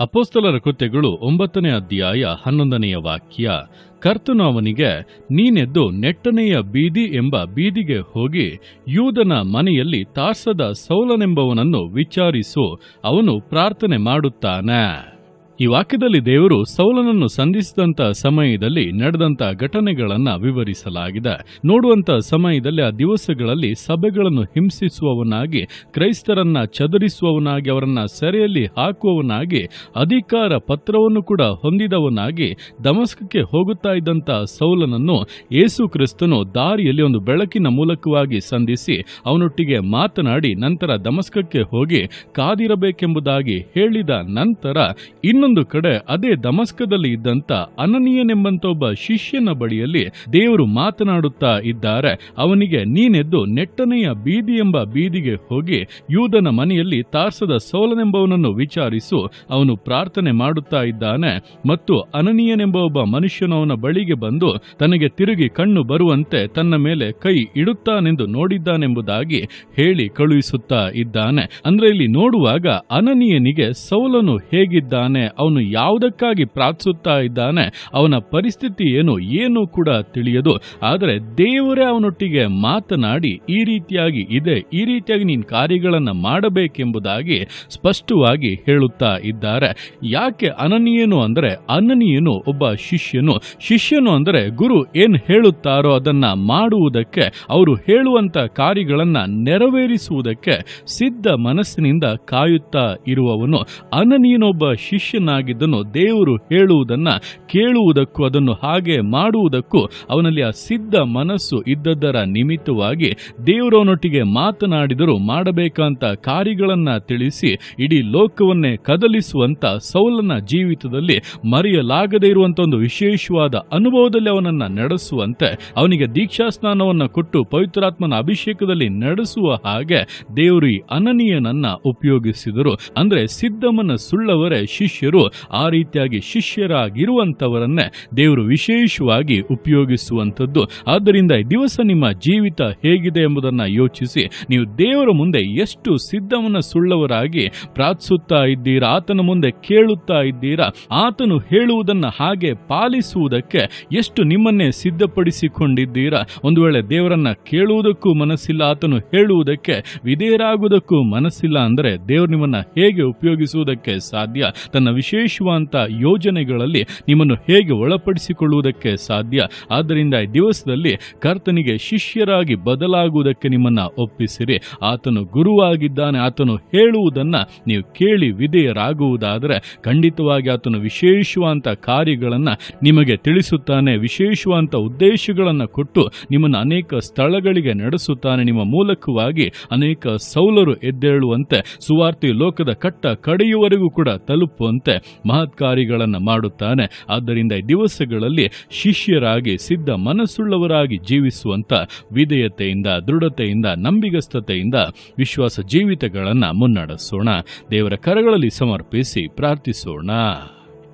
ಅಪೋಸ್ತಲರ ಕೃತ್ಯಗಳು ಒಂಬತ್ತನೇ ಅಧ್ಯಾಯ ಹನ್ನೊಂದನೆಯ ವಾಕ್ಯ, ಕರ್ತನು ಅವನಿಗೆ, ನೀನೆದ್ದು ನೆಟ್ಟನೆಯ ಬೀದಿ ಎಂಬ ಬೀದಿಗೆ ಹೋಗಿ ಯೂದನ ಮನೆಯಲ್ಲಿ ತಾರ್ಸದ ಸೌಲನೆಂಬವನನ್ನು ವಿಚಾರಿಸು, ಅವನು ಪ್ರಾರ್ಥನೆ ಮಾಡುತ್ತಾನೆ. ಈ ವಾಕ್ಯದಲ್ಲಿ ದೇವರು ಸೌಲನನ್ನು ಸಂಧಿಸಿದಂತ ಸಮಯದಲ್ಲಿ ನಡೆದಂತ ಘಟನೆಗಳನ್ನ ವಿವರಿಸಲಾಗಿದೆ. ನೋಡುವಂತ ಸಮಯದಲ್ಲಿ ಆ ದಿವಸಗಳಲ್ಲಿ ಸಭೆಗಳನ್ನು ಹಿಂಸಿಸುವವನಾಗಿ, ಕ್ರೈಸ್ತರನ್ನ ಚದುರಿಸುವವನಾಗಿ, ಅವರನ್ನ ಸೆರೆಯಲ್ಲಿ ಹಾಕುವವನಾಗಿ, ಅಧಿಕಾರ ಪತ್ರವನ್ನು ಕೂಡ ಹೊಂದಿದವನಾಗಿ ದಮಸ್ಕಕ್ಕೆ ಹೋಗುತ್ತಾ ಇದ್ದಂತ ಸೌಲನನ್ನು ಯೇಸು ಕ್ರಿಸ್ತನು ದಾರಿಯಲ್ಲಿ ಒಂದು ಬೆಳಕಿನ ಮೂಲಕವಾಗಿ ಸಂಧಿಸಿ ಅವನೊಟ್ಟಿಗೆ ಮಾತನಾಡಿ, ನಂತರ ದಮಸ್ಕಕ್ಕೆ ಹೋಗಿ ಕಾದಿರಬೇಕೆಂಬುದಾಗಿ ಹೇಳಿದ ನಂತರ ಇನ್ನೊಂದು ಕಡೆ ಅದೇ ದಮಸ್ಕದಲ್ಲಿ ಇದ್ದಂತ ಅನನೀಯನೆಂಬಂತ ಒಬ್ಬ ಶಿಷ್ಯನ ಬಳಿಯಲ್ಲಿ ದೇವರು ಮಾತನಾಡುತ್ತಾ ಇದ್ದಾರೆ. ಅವನಿಗೆ, ನೀನೆದ್ದು ನೆಟ್ಟನೆಯ ಬೀದಿ ಎಂಬ ಬೀದಿಗೆ ಹೋಗಿ ಯೂದನ ಮನೆಯಲ್ಲಿ ತಾರ್ಸದ ಸೋಲನೆಂಬವನನ್ನು ವಿಚಾರಿಸು. ಅವನು ಪ್ರಾರ್ಥನೆ ಮಾಡುತ್ತಾ ಇದ್ದಾನೆ. ಮತ್ತು ಅನನೀಯನೆಂಬ ಒಬ್ಬ ಮನುಷ್ಯನು ಅವನ ಬಳಿಗೆ ಬಂದು ತನಗೆ ತಿರುಗಿ ಕಣ್ಣು ಬರುವಂತೆ ತನ್ನ ಮೇಲೆ ಕೈ ಇಡುತ್ತಾನೆಂದು ನೋಡಿದ್ದಾನೆಂಬುದಾಗಿ ಹೇಳಿ ಕಳುಹಿಸುತ್ತಾ ಇದ್ದಾನೆ. ಅಂದ್ರೆ ಇಲ್ಲಿ ನೋಡುವಾಗ ಅನನೀಯನಿಗೆ ಸೌಲನು ಹೇಗಿದ್ದಾನೆ ಅವನು ಯಾವುದಕ್ಕಾಗಿ ಪ್ರಾರ್ಥಿಸುತ್ತಾ ಇದ್ದಾನೆ, ಅವನ ಪರಿಸ್ಥಿತಿ ಏನು ಏನು ಕೂಡ ತಿಳಿಯದು. ಆದರೆ ದೇವರೇ ಅವನೊಟ್ಟಿಗೆ ಮಾತನಾಡಿ, ಈ ರೀತಿಯಾಗಿ ಇದೆ, ಈ ರೀತಿಯಾಗಿ ನೀನು ಕಾರ್ಯಗಳನ್ನು ಮಾಡಬೇಕೆಂಬುದಾಗಿ ಸ್ಪಷ್ಟವಾಗಿ ಹೇಳುತ್ತಾ ಇದ್ದಾರೆ. ಯಾಕೆ ಅನನೀಯನು ಅಂದರೆ ಅನನಿಯನು ಒಬ್ಬ ಶಿಷ್ಯನು. ಶಿಷ್ಯನು ಅಂದರೆ ಗುರು ಏನು ಹೇಳುತ್ತಾರೋ ಅದನ್ನ ಮಾಡುವುದಕ್ಕೆ, ಅವರು ಹೇಳುವಂತ ಕಾರ್ಯಗಳನ್ನ ನೆರವೇರಿಸುವುದಕ್ಕೆ ಸಿದ್ಧ ಮನಸ್ಸಿನಿಂದ ಕಾಯುತ್ತಾ ಇರುವವನು. ಅನನೀಯನೊಬ್ಬ ಶಿಷ್ಯನಾಗಿದ್ದನು ದೇವರು ಹೇಳುವುದನ್ನ ಕೇಳುವುದಕ್ಕೂ ಅದನ್ನು ಹಾಗೆ ಮಾಡುವುದಕ್ಕೂ ಅವನಲ್ಲಿ ಆ ಸಿದ್ಧ ಮನಸ್ಸು ಇದ್ದದ್ದರ ನಿಮಿತ್ತವಾಗಿ ದೇವರವನೊಟ್ಟಿಗೆ ಮಾತನಾಡಿದರೂ ಮಾಡಬೇಕಂತ ಕಾರ್ಯಗಳನ್ನು ತಿಳಿಸಿ ಇಡೀ ಲೋಕವನ್ನೇ ಕದಲಿಸುವಂತ ಸೌಲನ ಜೀವಿತದಲ್ಲಿ ಮರೆಯಲಾಗದೇ ಇರುವಂತ ಒಂದು ವಿಶೇಷವಾದ ಅನುಭವದಲ್ಲಿ ಅವನನ್ನ ನಡೆಸುವಂತೆ ಅವನಿಗೆ ದೀಕ್ಷಾ ಸ್ನಾನವನ್ನ ಕೊಟ್ಟು ಪವಿತ್ರಾತ್ಮನ ಅಭಿಷೇಕದಲ್ಲಿ ನಡೆಸುವ ಹಾಗೆ ದೇವರು ಈ ಅನನೀಯನನ್ನ ಉಪಯೋಗಿಸಿದರು. ಅಂದರೆ ಸಿದ್ಧಮನ ಸುಳ್ಳವರೇ ಶಿಷ್ಯರು ಆ ರೀತಿಯಾಗಿ ಶಿಷ್ಯರಾಗಿರುವಂತವರನ್ನೇ ದೇವರು ವಿಶೇಷವಾಗಿ ಉಪಯೋಗಿಸುವಂಥದ್ದು. ಆದ್ದರಿಂದ ದಿವಸ ನಿಮ್ಮ ಜೀವಿತ ಹೇಗಿದೆ ಎಂಬುದನ್ನು ಯೋಚಿಸಿ, ನೀವು ದೇವರ ಮುಂದೆ ಎಷ್ಟು ಸಿದ್ಧವನ ಸುಳ್ಳವರಾಗಿ ಪ್ರಾರ್ಥಿಸುತ್ತಾ ಇದ್ದೀರಾ, ಆತನ ಮುಂದೆ ಕೇಳುತ್ತಾ ಇದ್ದೀರಾ, ಆತನು ಹೇಳುವುದನ್ನ ಹಾಗೆ ಪಾಲಿಸುವುದಕ್ಕೆ ಎಷ್ಟು ನಿಮ್ಮನ್ನೇ ಸಿದ್ಧಪಡಿಸಿಕೊಂಡಿದ್ದೀರಾ, ಒಂದು ವೇಳೆ ದೇವರನ್ನ ಕೇಳುವುದಕ್ಕೂ ಮನಸ್ಸಿಲ್ಲ, ಆತನು ಹೇಳುವುದಕ್ಕೆ ವಿಧೇಯರಾಗುವುದಕ್ಕೂ ಮನಸ್ಸಿಲ್ಲ, ಅಂದರೆ ದೇವರು ನಿಮ್ಮನ್ನ ಹೇಗೆ ಉಪಯೋಗಿಸುವುದಕ್ಕೆ ಸಾಧ್ಯ? ತನ್ನ ವಿಶೇಷವಾದಂಥ ಯೋಜನೆಗಳಲ್ಲಿ ನಿಮ್ಮನ್ನು ಹೇಗೆ ಒಳಪಡಿಸಿಕೊಳ್ಳುವುದಕ್ಕೆ ಸಾಧ್ಯ? ಆದ್ದರಿಂದ ಈ ದಿವಸದಲ್ಲಿ ಕರ್ತನಿಗೆ ಶಿಷ್ಯರಾಗಿ ಬದಲಾಗುವುದಕ್ಕೆ ನಿಮ್ಮನ್ನು ಒಪ್ಪಿಸಿರಿ. ಆತನು ಗುರುವಾಗಿದ್ದಾನೆ, ಆತನು ಹೇಳುವುದನ್ನು ನೀವು ಕೇಳಿ ವಿಧೇಯರಾಗುವುದಾದರೆ ಖಂಡಿತವಾಗಿ ಆತನು ವಿಶೇಷವಾದಂಥ ಕಾರ್ಯಗಳನ್ನು ನಿಮಗೆ ತಿಳಿಸುತ್ತಾನೆ, ವಿಶೇಷವಾದಂಥ ಉದ್ದೇಶಗಳನ್ನು ಕೊಟ್ಟು ನಿಮ್ಮನ್ನು ಅನೇಕ ಸ್ಥಳಗಳಿಗೆ ನಡೆಸುತ್ತಾನೆ. ನಿಮ್ಮ ಮೂಲಕವಾಗಿ ಅನೇಕ ಸೌಲರು ಎದ್ದೇಳುವಂತೆ ಸುವಾರ್ತೆ ಲೋಕದ ಕಟ್ಟ ಕಡೆಯುವರೆಗೂ ಕೂಡ ತಲುಪುವಂತೆ ಮಹತ್ ಕಾರ್ಯಗಳನ್ನು ಮಾಡುತ್ತಾನೆ. ಆದ್ದರಿಂದ ದಿವಸಗಳಲ್ಲಿ ಶಿಷ್ಯರಾಗಿ ಸಿದ್ಧ ಮನಸ್ಸುಳ್ಳವರಾಗಿ ಜೀವಿಸುವಂಥ ವಿಧೇಯತೆಯಿಂದ, ದೃಢತೆಯಿಂದ, ನಂಬಿಗಸ್ತತೆಯಿಂದ ವಿಶ್ವಾಸ ಜೀವಿತಗಳನ್ನು ಮುನ್ನಡೆಸೋಣ. ದೇವರ ಕರಗಳಲ್ಲಿ ಸಮರ್ಪಿಸಿ ಪ್ರಾರ್ಥಿಸೋಣ.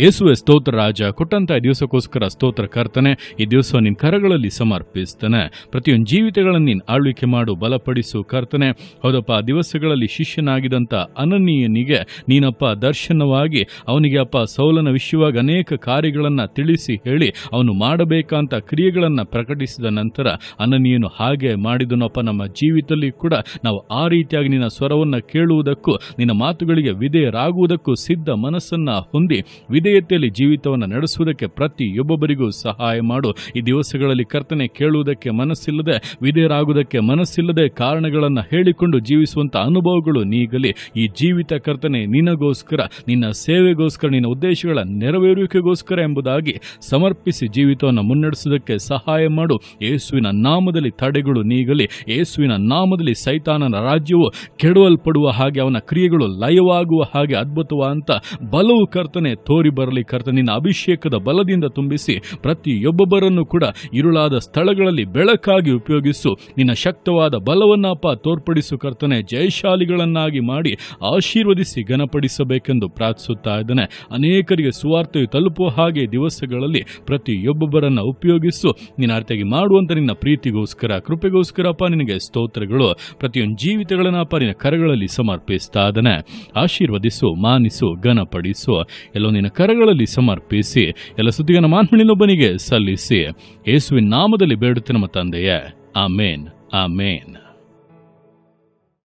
ಯೇಸುವೆ ಸ್ತೋತ್ರ ರಾಜ, ಕೊಟ್ಟಂತ ದಿವಸಕ್ಕೋಸ್ಕರ ಸ್ತೋತ್ರ ಕರ್ತನೆ, ಈ ದಿವಸ ನಿನ್ನ ಕರಗಳಲ್ಲಿ ಸಮರ್ಪಿಸ್ತಾನೆ. ಪ್ರತಿಯೊಂದು ಜೀವಿತಗಳನ್ನು ನೀನು ಆಳ್ವಿಕೆ ಮಾಡು, ಬಲಪಡಿಸು ಕರ್ತನೆ. ಹೌದಪ್ಪ ದಿವಸಗಳಲ್ಲಿ ಶಿಷ್ಯನಾಗಿದ್ದಂಥ ಅನನೀಯನಿಗೆ ನೀನಪ್ಪ ದರ್ಶನವಾಗಿ, ಅವನಿಗೆ ಅಪ್ಪ ಸೌಲನ ವಿಷಯವಾಗಿ ಅನೇಕ ಕಾರ್ಯಗಳನ್ನು ತಿಳಿಸಿ ಹೇಳಿ, ಅವನು ಮಾಡಬೇಕಂತ ಕ್ರಿಯೆಗಳನ್ನು ಪ್ರಕಟಿಸಿದ ನಂತರ ಅನನೀಯನು ಹಾಗೆ ಮಾಡಿದನಪ್ಪ, ನಮ್ಮ ಜೀವಿತದಲ್ಲಿ ಕೂಡ ನಾವು ಆ ರೀತಿಯಾಗಿ ನಿನ್ನ ಸ್ವರವನ್ನು ಕೇಳುವುದಕ್ಕೂ, ನಿನ್ನ ಮಾತುಗಳಿಗೆ ವಿಧೇಯರಾಗುವುದಕ್ಕೂ ಸಿದ್ಧ ಮನಸ್ಸನ್ನ ಹೊಂದಿ ವಿಧೇಯತೆಯಲ್ಲಿ ಜೀವಿತವನ್ನು ನಡೆಸುವುದಕ್ಕೆ ಪ್ರತಿಯೊಬ್ಬೊಬ್ಬರಿಗೂ ಸಹಾಯ ಮಾಡು. ಈ ದಿವಸಗಳಲ್ಲಿ ಕರ್ತನೆ ಕೇಳುವುದಕ್ಕೆ ಮನಸ್ಸಿಲ್ಲದೆ, ವಿಧೇಯರಾಗುವುದಕ್ಕೆ ಮನಸ್ಸಿಲ್ಲದೆ ಕಾರಣಗಳನ್ನು ಹೇಳಿಕೊಂಡು ಜೀವಿಸುವಂಥ ಅನುಭವಗಳು ನೀಗಲಿ. ಈ ಜೀವಿತ ಕರ್ತನೆ, ನಿನಗೋಸ್ಕರ, ನಿನ್ನ ಸೇವೆಗೋಸ್ಕರ, ನಿನ್ನ ಉದ್ದೇಶಗಳ ನೆರವೇರುವಿಕೆಗೋಸ್ಕರ ಎಂಬುದಾಗಿ ಸಮರ್ಪಿಸಿ ಜೀವಿತವನ್ನು ಮುನ್ನಡೆಸುವುದಕ್ಕೆ ಸಹಾಯ ಮಾಡು. ಯೇಸುವಿನ ನಾಮದಲ್ಲಿ ತಡೆಗಳು ನೀಗಲಿ. ಯೇಸುವಿನ ನಾಮದಲ್ಲಿ ಸೈತಾನನ ರಾಜ್ಯವು ಕೆಡವಲ್ಪಡುವ ಹಾಗೆ, ಅವನ ಕ್ರಿಯೆಗಳು ಲಯವಾಗುವ ಹಾಗೆ ಅದ್ಭುತವಾದಂಥ ಬಲವು ಕರ್ತನೆ ತೋರಿ ಬರಲಿ ನಿನ್ನ ಅಭಿಷೇಕದ ಬಲದಿಂದ ತುಂಬಿಸಿ ಪ್ರತಿಯೊಬ್ಬೊಬ್ಬರನ್ನು ಕೂಡ ಇರುಳಾದ ಸ್ಥಳಗಳಲ್ಲಿ ಬೆಳಕಾಗಿ ಉಪಯೋಗಿಸು. ನಿನ್ನ ಶಕ್ತವಾದ ಬಲವನ್ನಪ್ಪ ತೋರ್ಪಡಿಸು ಕರ್ತನೆ. ಜಯಶಾಲಿಗಳನ್ನಾಗಿ ಮಾಡಿ ಆಶೀರ್ವದಿಸಿ ಘನಪಡಿಸಬೇಕೆಂದು ಪ್ರಾರ್ಥಿಸುತ್ತಾ ಇದ್ದಾನೆ. ಅನೇಕರಿಗೆ ಸುವಾರ್ತೆಯು ತಲುಪುವ ಹಾಗೆ ದಿವಸಗಳಲ್ಲಿ ಪ್ರತಿಯೊಬ್ಬೊಬ್ಬರನ್ನ ಉಪಯೋಗಿಸು. ನಿನ್ನ ಅರ್ಥವಾಗಿ ಮಾಡುವಂತ ನಿನ್ನ ಪ್ರೀತಿಗೋಸ್ಕರ ಕೃಪೆಗೋಸ್ಕರಪ್ಪ ನಿನಗೆ ಸ್ತೋತ್ರಗಳು. ಪ್ರತಿಯೊಂದು ಜೀವಿತಗಳನ್ನಪ್ಪ ನಿನ್ನ ಕರಗಳಲ್ಲಿ ಸಮರ್ಪಿಸ್ತಾ ಇದ್ದಾನೆ. ಆಶೀರ್ವದಿಸು, ಮಾನಿಸು, ಘನಪಡಿಸು. ಎಲ್ಲೋ ನಿನ್ನ ಕರಗಳಲ್ಲಿ ಸಮರ್ಪಿಸಿ ಎಲ್ಲ ಸುದ್ದಿಗನ ಮಾನ್ಮಣಿನೊಬ್ಬನಿಗೆ ಸಲ್ಲಿಸಿ ಯೇಸುವಿನ ನಾಮದಲ್ಲಿ ಬೇಡುತ್ತೆ ನಮ್ಮ ತಂದೆಯೇ. ಆಮೇನ್. ಆಮೇನ್.